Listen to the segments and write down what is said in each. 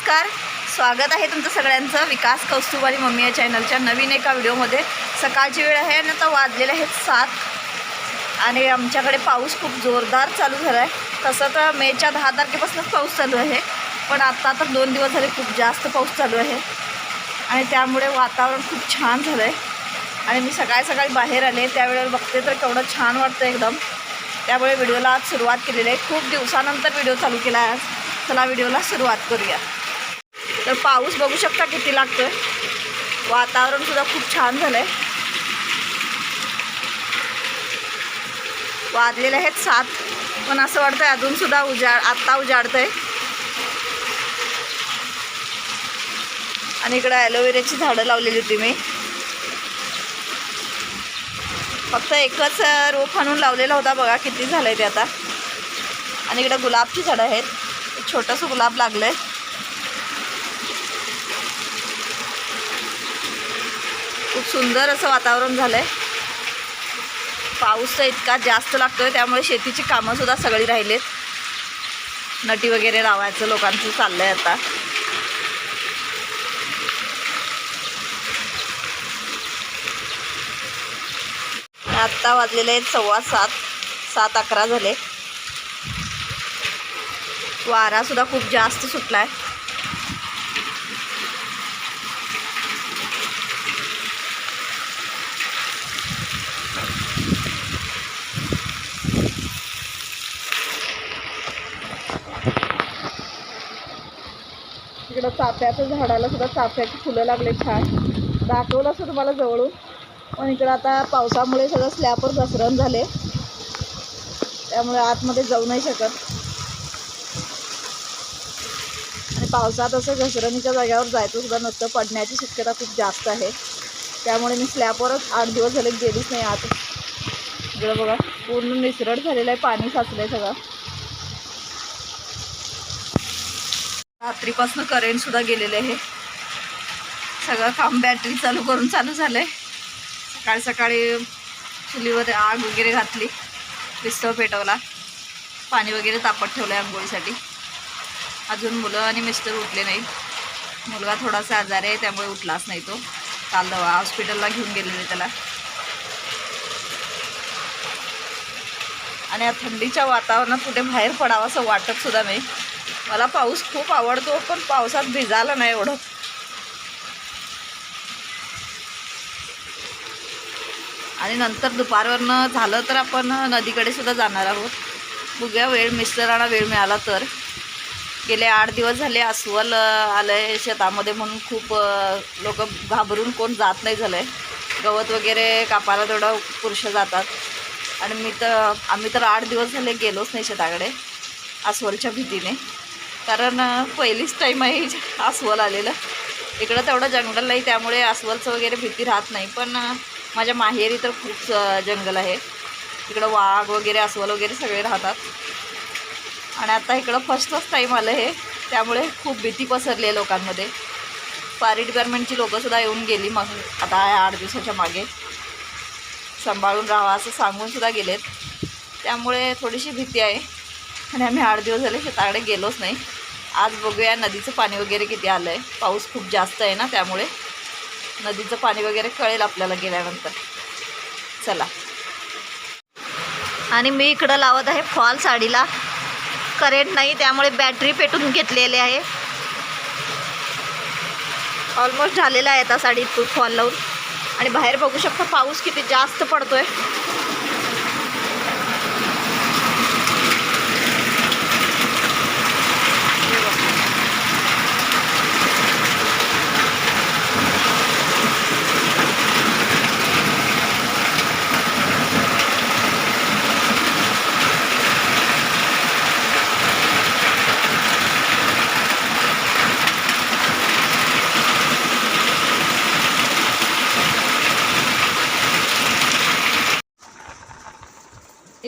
नमस्कार. स्वागत आहे तुमचं सगळ्यांचं विकास कौस्तुभ आणि मम्मी या चॅनलच्या नवीन एका व्हिडिओमध्ये. सकाळची वेळ आहे आणि आता वाजलेले आहेत सात. आणि आमच्याकडे पाऊस खूप जोरदार चालू झाला आहे तसं तर मेच्या दहा तारखेपासूनच पाऊस चालू आहे. पण आत्ता तर दोन दिवस झाले खूप जास्त पाऊस चालू आहे. आणि त्यामुळे वातावरण खूप छान झालं आहे आणि मी सकाळी सकाळी बाहेर आले त्यावेळेला बघते तर केवढं छान वाटतं एकदम. त्यामुळे व्हिडिओला आज सुरुवात केलेली आहे. खूप दिवसानंतर व्हिडिओ चालू केला आहे आज. चला व्हिडिओला सुरुवात करूया. तर पाऊस बघू शकता किती लागतोय. वातावरणसुद्धा खूप छान झालं आहे वाजलेले आहेत सात पण असं वाटतंय अजूनसुद्धा उजाड आत्ता उजाडतंय. आणि इकडं ॲलोवेराची झाडं लावलेली होती मी. फक्त एकच रोप आणून लावलेला होता बघा किती झालं आहे ते आता. आणि इकडं गुलाबची झाडं आहेत. छोटंसं गुलाब लागलं आहे खूप सुंदर असं वातावरण झालं आहे पाऊस तर इतका जास्त लागतो आहे त्यामुळे शेतीची कामंसुद्धा सगळी राहिलीत. नटी वगैरे लावायचं लोकांचं चाललं आहे आता आत्ता वाजलेले आहेत सव्वा सात सात अकरा झाले. वारासुद्धा खूप जास्त सुटला आहे इकडं चाफ्याचं झाडाला सुद्धा चाफ्याची फुलं लागले छान. दाखवलं असं तुम्हाला जवळून. पण इकडं आता पावसामुळे सगळं स्लॅपवर घसरण झाले. त्यामुळे आतमध्ये जाऊ नाही शकत. आणि पावसात असं घसरणीच्या जाग्यावर जायचं सुद्धा नसतं. पडण्याची शक्यता खूप जास्त आहे. त्यामुळे मी स्लॅपवरच आठ दिवस झाले गेलीच नाही आत. इकडं बघा पूर्ण निसरड झालेलं आहे. पाणी साचलं आहे सगळं. रात्रीपासून करेंटसुद्धा गेलेले आहे. सगळं काम बॅटरी चालू करून चालू झालं आहे सकाळी सकाळी चुलीवर आग वगैरे घातली विस्तव पेटवला. पाणी वगैरे तापत ठेवलं आहे आंघोळीसाठी. अजून मुलं आणि मिस्टर उठले नाही मुलगा थोडासा आजारी आहे त्यामुळे उठलाच नाही तो. काल दवा हॉस्पिटलला घेऊन गेलेले त्याला. आणि या थंडीच्या वातावरणात कुठे बाहेर पडावं असं वाटतसुद्धा नाही. मला पाऊस खूप आवडतो पण पावसात भिजायला नाही एवढं. आणि नंतर दुपारवरनं झालं तर आपण नदीकडे सुद्धा जाणार आहोत. बघूया वेळ मिस्टरांना वेळ मिळाला तर. गेले आठ दिवस झाले अस्वल आलं आहे शेतामध्ये म्हणून खूप लोक घाबरून कोण जात नाही झालं आहे गवत वगैरे कापायला तेवढं पुरुष जातात. आणि मी तर आम्ही तर आठ दिवस झाले गेलोच नाही शेताकडे अस्वलच्या भीतीने. कारण पहिलीच टाईम आहे अस्वल आलेलं. इकडं तेवढं जंगल नाही त्यामुळे अस्वलचं वगैरे भीती राहत नाही. पण माझ्या माहेरी तर खूप जंगल आहे. इकडं वाघ वगैरे अस्वल वगैरे सगळे राहतात. आणि आता इकडं फर्स्टच टाईम आलं हे त्यामुळे खूप भीती पसरली आहे लोकांमध्ये. फायर डिपार्टमेंटची लोकंसुद्धा येऊन गेली मग आता आठ दिवसाच्या मागे. सांभाळून राहा असं सांगूनसुद्धा गेलेत. त्यामुळे थोडीशी भीती आहे. आणि आम्ही आठ दिवस झाले शेताकडे गेलोच नाही. आज बघूया नदीचं पाणी वगैरे किती आलं आहे पाऊस खूप जास्त आहे ना त्यामुळे. नदीचं पाणी वगैरे कळेल आपल्याला गेल्यानंतर. चला. आणि मी इकडं लावत आहे फॉल साडीला. करेंट नाही त्यामुळे बॅटरी पेटून घेतलेली आहे. ऑलमोस्ट झालेला आहे आता साडी फॉल लावून. आणि बाहेर बघू शकता पाऊस किती जास्त पडतोय.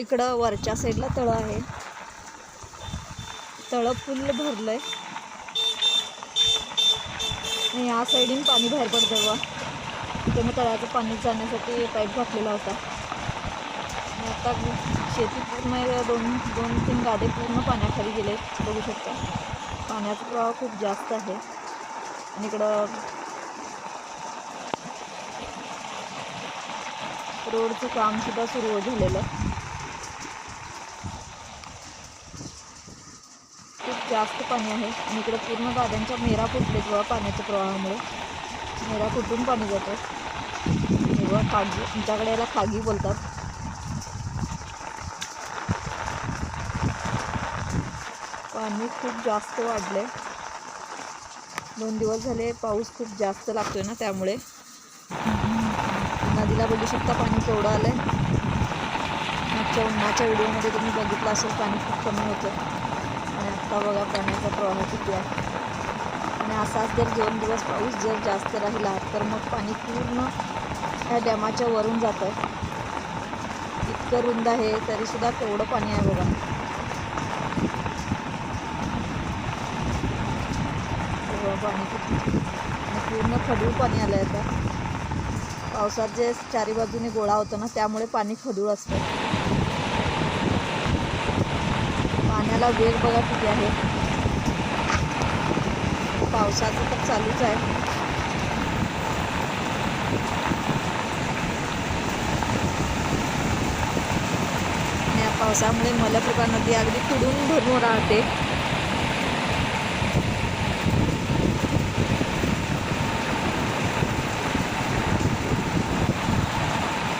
इकडं वरच्या साईडला तळं आहे. तळं फुल भरलं आहे आणि या साईडीन पाणी बाहेर पडतं बघा. तिथे मग तळ्याचं पाणी जाण्यासाठी पाईप घातलेला होता. आता शेती पूर्ण दोन दोन तीन गादे पूर्ण पाण्याखाली गेले बघू शकता. पाण्याचा प्रवाह खूप जास्त आहे. आणि इकडं रोडचं काम सुद्धा सुरू झालेलं जास्त पाणी आहे आणि इकडे पूर्ण गाड्यांच्या मेरा फुटले बघा पाण्याच्या प्रवाहामुळे. मेरा फुटून पाणी जातं. किंवा खागी आमच्याकडे याला खागी बोलतात. पाणी खूप जास्त वाढले. दोन दिवस झाले पाऊस खूप जास्त लागतोय ना त्यामुळे. नदीला बघू शकता पाणी केवढं आलंय. मागच्या उन्हाच्या व्हिडिओमध्ये तुम्ही बघितलं असेल पाणी खूप कमी होतं. आणि बघा पाण्याचा प्रवाह किती आहे. आणि असाच जर दोन दिवस पाऊस जर जास्त राहिला तर मग पाणी पूर्ण ह्या डॅमाच्या वरून जातं इतकं रुंद आहे तरीसुद्धा तेवढं पाणी आहे बघा. पाणी किती? आणि पूर्ण खडूळ पाणी आलं आहे आता. पावसात जे चारी बाजूने गोळा होतो ना त्यामुळे पाणी खडूळ असतं. पाण्याला वेग बघा किती आहे. पावसाचं तर चालूच आहे. या पावसामुळे मलप्रभा नदी अगदी तुडून भरून राहते.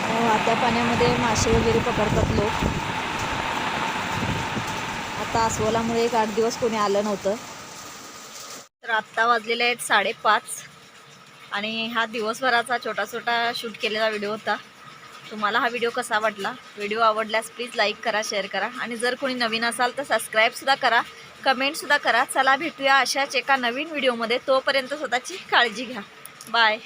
हो, वाहत्या पाण्यामध्ये मासे वगैरे पकडतात लोक. आता अस्वलामुळे एक आठ दिवस कोणी आलं नव्हतं. तर आत्ता वाजलेले आहेत साडेपाच. आणि हा दिवसभराचा छोटा छोटा शूट केलेला व्हिडिओ होता. तुम्हाला हा व्हिडिओ कसा वाटला? व्हिडिओ आवडल्यास प्लीज लाईक करा शेअर करा. आणि जर कोणी नवीन असाल तर सबस्क्राईबसुद्धा करा कमेंटसुद्धा करा. चला भेटूया अशाच एका नवीन व्हिडिओमध्ये. तोपर्यंत स्वतःची काळजी घ्या. बाय.